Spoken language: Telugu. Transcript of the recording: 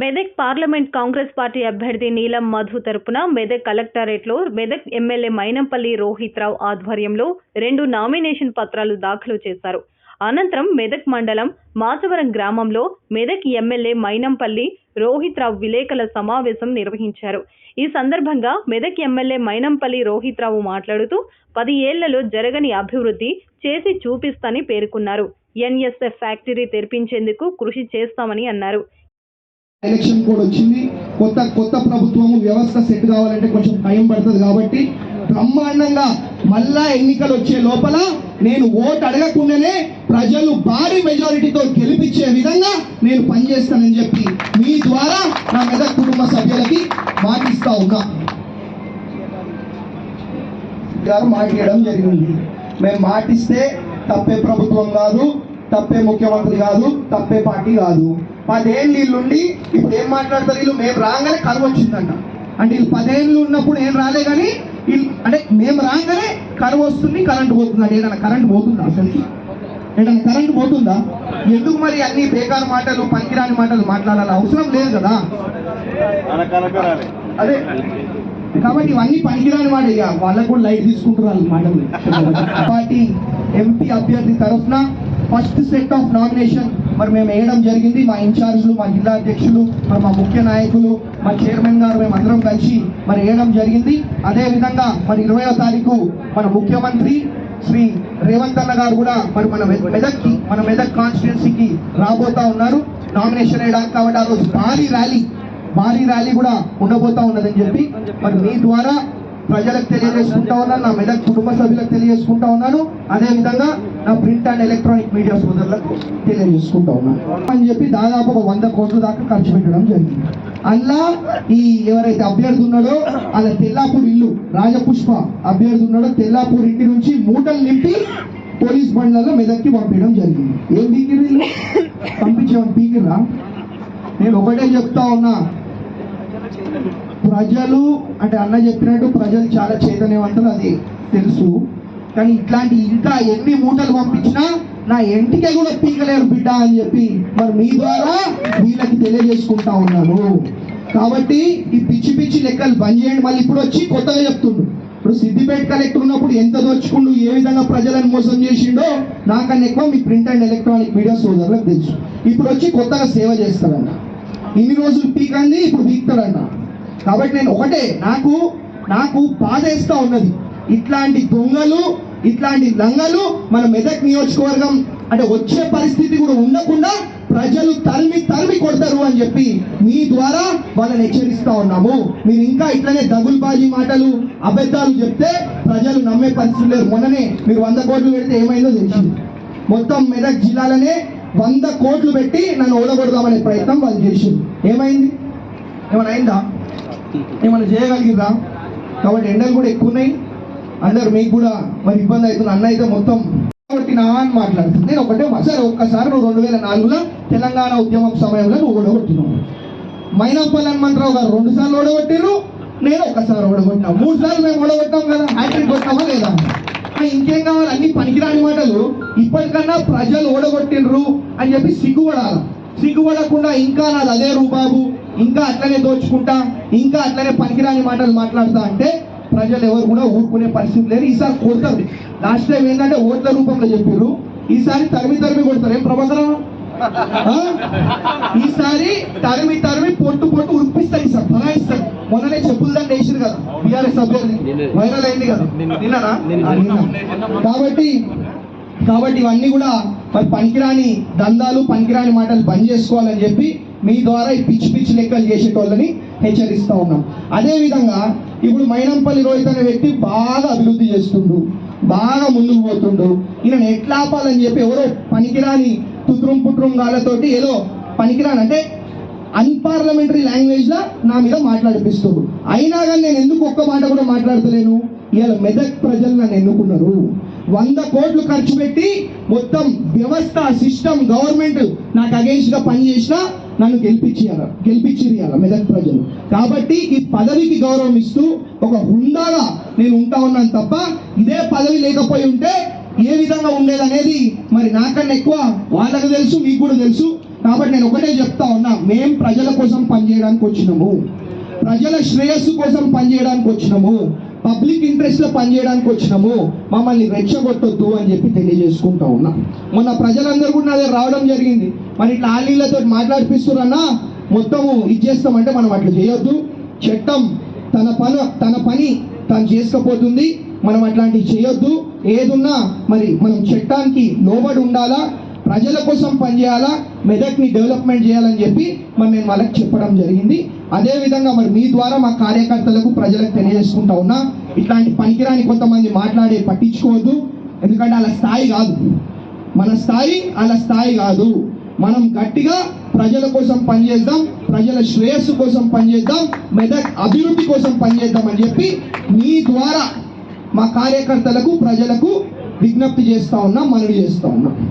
మెదక్ పార్లమెంట్ కాంగ్రెస్ పార్టీ అభ్యర్థి నీలం మధు తరపున మెదక్ కలెక్టరేట్లో మెదక్ ఎమ్మెల్యే మైనంపల్లి రోహిత్రావు ఆధ్వర్యంలో రెండు నామినేషన్ పత్రాలు దాఖలు చేశారు. అనంతరం మెదక్ మండలం మాచవరం గ్రామంలో మెదక్ ఎమ్మెల్యే మైనంపల్లి రోహిత్ రావు విలేకరుల సమావేశం నిర్వహించారు. ఈ సందర్భంగా మెదక్ ఎమ్మెల్యే మైనంపల్లి రోహిత్ రావు మాట్లాడుతూ పది ఏళ్ళలో జరగని అభివృద్ధి చేసి చూపిస్తాని పేర్కొన్నారు. ఎన్ఎస్ఎఫ్ ఫ్యాక్టరీ తెరిపించేందుకు కృషి చేస్తామని అన్నారు. ఎలక్షన్ కూడా వచ్చింది. కొత్త కొత్త ప్రభుత్వము వ్యవస్థ సెట్ కావాలంటే కొంచెం టైం పడుతుంది కాబట్టి బ్రహ్మాండంగా మళ్ళా ఎన్నికలు వచ్చే లోపల నేను ఓటు అడగకుండానే ప్రజలు భారీ మెజారిటీతో గెలిపించే విధంగా నేను పనిచేస్తానని చెప్పి మీ ద్వారా నా మెదక్ కుటుంబ సభ్యులకి మాటిస్తా ఉన్నా. గారు మాట్లాడడం జరిగింది. మేము మాటిస్తే తప్పే ప్రభుత్వం కాదు. తప్పే ముఖ్యమంత్రి కాదు తప్పే పార్టీ కాదు. పదేళ్ళు వీళ్ళుండి ఇప్పుడు ఏం మాట్లాడతారు? వీళ్ళు మేము రాగానే కరువు వచ్చిందంట. అంటే వీళ్ళు పదేళ్ళు ఉన్నప్పుడు ఏం రాలే కానీ వీళ్ళు అంటే మేము రాగానే కరువు వస్తుంది కరెంట్ పోతుంది అంటే ఏదైనా కరెంట్ పోతుందా అసలు? ఏదైనా కరెంట్ పోతుందా? ఎందుకు మరి అన్ని బేకార్ మాటలు పనికిరాని మాటలు మాట్లాడాలి? అవసరం లేదు కదా. అదే. కాబట్టి ఇవన్నీ పనికిరాని మాట ఇక వాళ్ళకు కూడా లైట్ తీసుకుంటున్నారు మాటలు. పార్టీ ఎంపీ అభ్యర్థి తరఫున ఫస్ట్ సెట్ ఆఫ్ నామినేషన్ మరి మేము వేయడం జరిగింది. మా ఇన్ఛార్జ్లు మా జిల్లా అధ్యక్షులు మరి మా ముఖ్య నాయకులు మా చైర్మన్ గారు మేము అందరం కలిసి మరి వేయడం జరిగింది. అదేవిధంగా మరి ఇరవయో తారీఖు మన ముఖ్యమంత్రి శ్రీ రేవంత్ అన్న గారు కూడా మరి మన మెదక్కి మన మెదక్ కాన్స్టిట్యున్సీకి రాబోతా ఉన్నారు. నామినేషన్ వేయడానికి కాబట్టి ఆ రోజు భారీ ర్యాలీ భారీ ర్యాలీ కూడా ఉండబోతా ఉన్నదని చెప్పి మరి మీ ద్వారా ప్రజలకు తెలియజేసుకుంటా ఉన్నాను నా మెదక్ కుటుంబ సభ్యులకు తెలియజేసుకుంటా ఉన్నాను. అదే విధంగా నా ప్రింట్ అండ్ ఎలక్ట్రానిక్ మీడియా సోదరులకు తెలియజేసుకుంటా ఉన్నాను అని చెప్పి దాదాపు ఒక వంద కోట్ల దాకా ఖర్చు పెట్టడం జరిగింది. అందులో ఈ ఎవరైతే అభ్యర్థి ఉన్నాడో అలా తెల్లాపూర్ ఇల్లు రాజపుష్ప అభ్యర్థి ఉన్నాడో తెల్లాపూర్ ఇంటి నుంచి మూటలు నింపి పోలీస్ బండ్లలో మెదక్కి పంపించడం జరిగింది. ఏం పీకిరు వీళ్ళు పంపించేవాడు పీకిరా నేను ఒకటే చెప్తా ఉన్నా. ప్రజలు అంటే అన్న చెప్పినట్టు ప్రజలు చాలా చైతన్యవంతులు అది తెలుసు. కానీ ఇట్లాంటి ఇంకా ఎన్ని మూటలు పంపించినా నా ఇంటికే కూడా పీకలేరు బిడ్డ అని చెప్పి మరి మీ ద్వారా వీళ్ళకి తెలియజేసుకుంటా ఉన్నాను. కాబట్టి ఈ పిచ్చి పిచ్చి లెక్కలు బంద్ చేయండి. మళ్ళీ ఇప్పుడు వచ్చి కొత్తగా చెప్తుండ్రు ఇప్పుడు సిద్దిపేట కలెక్టర్ ఉన్నప్పుడు ఎంత దోచుకుండు ఏ విధంగా ప్రజలను మోసం చేసిండో నాకన్నా ఎక్కువ మీ ప్రింట్ అండ్ ఎలక్ట్రానిక్ మీడియా సోదరులకు తెలుసు. ఇప్పుడు వచ్చి కొత్తగా సేవ చేస్తారన్న. ఇన్ని రోజులు పీకంది ఇప్పుడు పీకుతాడంట కాబట్టి నేను ఒకటే నాకు నాకు బాధేస్తా ఉన్నది. ఇట్లాంటి దొంగలు ఇట్లాంటి లంగలు మన మెదక్ నియోజకవర్గం అంటే వచ్చే పరిస్థితి కూడా ఉండకుండా ప్రజలు తరిమి తరిమి కొడతారు అని చెప్పి మీ ద్వారా వాళ్ళని హెచ్చరిస్తా ఉన్నాము. మీరు ఇంకా ఇట్లనే దగులుబాజీ మాటలు అబద్ధాలు చెప్తే ప్రజలు నమ్మే పరిస్థితి లేరు మొన్ననే మీరు వంద కోట్లు పెడితే ఏమైందో తెలిసింది. మొత్తం మెదక్ జిల్లాలోనే వంద కోట్లు పెట్టి నన్ను ఓడగొడదామనే ప్రయత్నం వాళ్ళు చేసింది ఏమైంది? ఏమైనా అయిందా? ఏమైనా చేయగలిగిరా? కాబట్టి ఎండలు కూడా ఎక్కువ ఉన్నాయి అందరు మీకు కూడా మరి ఇబ్బంది అవుతుంది. అన్న అయితే మొత్తం కాబట్టి నా అని మాట్లాడుతుంది. నేను ఒకటే సరే ఒక్కసారి నువ్వు రెండు వేల నాలుగులో తెలంగాణ ఉద్యమం సమయంలో నువ్వు ఓడగొట్టినావు. మైనప్పల్ హనుమంతరావు గారు రెండు సార్లు ఓడగొట్టిరు నేను ఒక్కసారి ఓడగొట్టినా. మూడు సార్లు మేము ఓడగొట్టాం కదా. హ్యాట్రిక్ కొట్టామా లేదా? ఇంకేం కావాలి? అన్ని పనికిరాని మాటలు. ఇప్పటికన్నా ప్రజలు ఓడగొట్టిండ్రు అని చెప్పి సిగ్గుపడాలి? సిగ్గుపడకుండా ఇంకా నాది అదే రూబాబు ఇంకా అట్లనే దోచుకుంటా ఇంకా అట్లనే పనికిరాని మాటలు మాట్లాడతా అంటే ప్రజలు ఎవరు కూడా ఊరుకునే పరిస్థితి లేదు. ఈసారి కొడతారు. లాస్ట్ టైం ఏంటంటే ఓట్ల రూపంలో చెప్పారు. ఈసారి తరిమి తరిమి కొడతారు. ఏం ప్రభాకరం? ఈసారి తరిమి తరిమి పొట్టు పొట్టు ఉరిపిస్తారు ఈసారి. బలాయిస్తారు మొన్ననే చెప్పులు దాన్ని వేసారు కదా బీఆర్ఎస్ అభ్యర్థి. వైరల్ అయింది కదా. నిన్ననా కాబట్టి కాబట్టి ఇవన్నీ కూడా మరి పనికిరాని దందాలు పనికిరాని మాటలు బంద్ చేసుకోవాలని చెప్పి మీ ద్వారా ఈ పిచ్చి పిచ్చి లెక్కలు చేసేటోళ్ళని హెచ్చరిస్తూ ఉన్నాం. అదేవిధంగా ఇప్పుడు మైనంపల్లి రోహిత్ అనే వ్యక్తి బాగా అభివృద్ధి చేస్తుండు బాగా ముందుకు పోతుండు. ఈయన ఎట్లా ఆపాలని చెప్పి ఎవరో పనికిరాని తుత్రం పుత్రం గాలతోటి ఏదో పనికిరాని అంటే అన్పార్లమెంటరీ లాంగ్వేజ్లో నా మీద మాట్లాడిపిస్తారు అయినా కానీ నేను ఎందుకు ఒక్క మాట కూడా మాట్లాడతలేను? ఇవాళ మెదక్ ప్రజలు నన్ను ఎన్నుకున్నారు. వంద కోట్లు ఖర్చు పెట్టి మొత్తం వ్యవస్థ సిస్టమ్ గవర్నమెంట్ నాకు అగేన్స్ట్గా పనిచేసినా నన్ను గెలిపించారు గెలిపించారు మెదక్ ప్రజలు. కాబట్టి ఈ పదవికి గౌరవం ఇస్తూ ఒక హుందాగా నేను ఉంటా ఉన్నాను తప్ప ఇదే పదవి లేకపోయి ఉంటే ఏ విధంగా ఉండేది అనేది మరి నాకన్నా ఎక్కువ వాళ్ళకు తెలుసు మీకు కూడా తెలుసు. కాబట్టి నేను ఒకటే చెప్తా ఉన్నా మేం ప్రజల కోసం పనిచేయడానికి వచ్చినాము. ప్రజల శ్రేయస్సు కోసం పనిచేయడానికి వచ్చినాము. పబ్లిక్ ఇంట్రెస్ట్లో పనిచేయడానికి వచ్చినాము మమ్మల్ని రెచ్చగొట్టొద్దు అని చెప్పి తెలియజేసుకుంటా ఉన్నా. మొన్న ప్రజలందరూ కూడా నా దగ్గర రావడం జరిగింది. మరి ఇట్లా ఆలీలతో మాట్లాడిపిస్తున్నా మొత్తము ఇచ్చేస్తామంటే మనం అట్లా చేయొద్దు. చట్టం తన పని తన పని తను చేసుకపోతుంది. మనం అట్లాంటివి చేయొద్దు. ఏదున్నా మరి మనం చట్టానికి లోబడి ఉండాలా? ప్రజల కోసం పనిచేయాలా? మెదక్ని డెవలప్మెంట్ చేయాలని చెప్పి మరి నేను వాళ్ళకి చెప్పడం జరిగింది. అదేవిధంగా మరి మీ ద్వారా మా కార్యకర్తలకు ప్రజలకు తెలియజేసుకుంటా ఉన్నా ఇట్లాంటి పనికిరాని కొంతమంది మాట్లాడే పట్టించుకోవద్దు. ఎందుకంటే వాళ్ళ స్థాయి కాదు. మన స్థాయి వాళ్ళ స్థాయి కాదు. మనం గట్టిగా ప్రజల కోసం పనిచేద్దాం ప్రజల శ్రేయస్సు కోసం పనిచేద్దాం మెదక్ అభివృద్ధి కోసం పనిచేద్దాం అని చెప్పి మీ ద్వారా మా కార్యకర్తలకు ప్రజలకు విజ్ఞప్తి చేస్తూ ఉన్నాం మనవి చేస్తూ ఉన్నాం.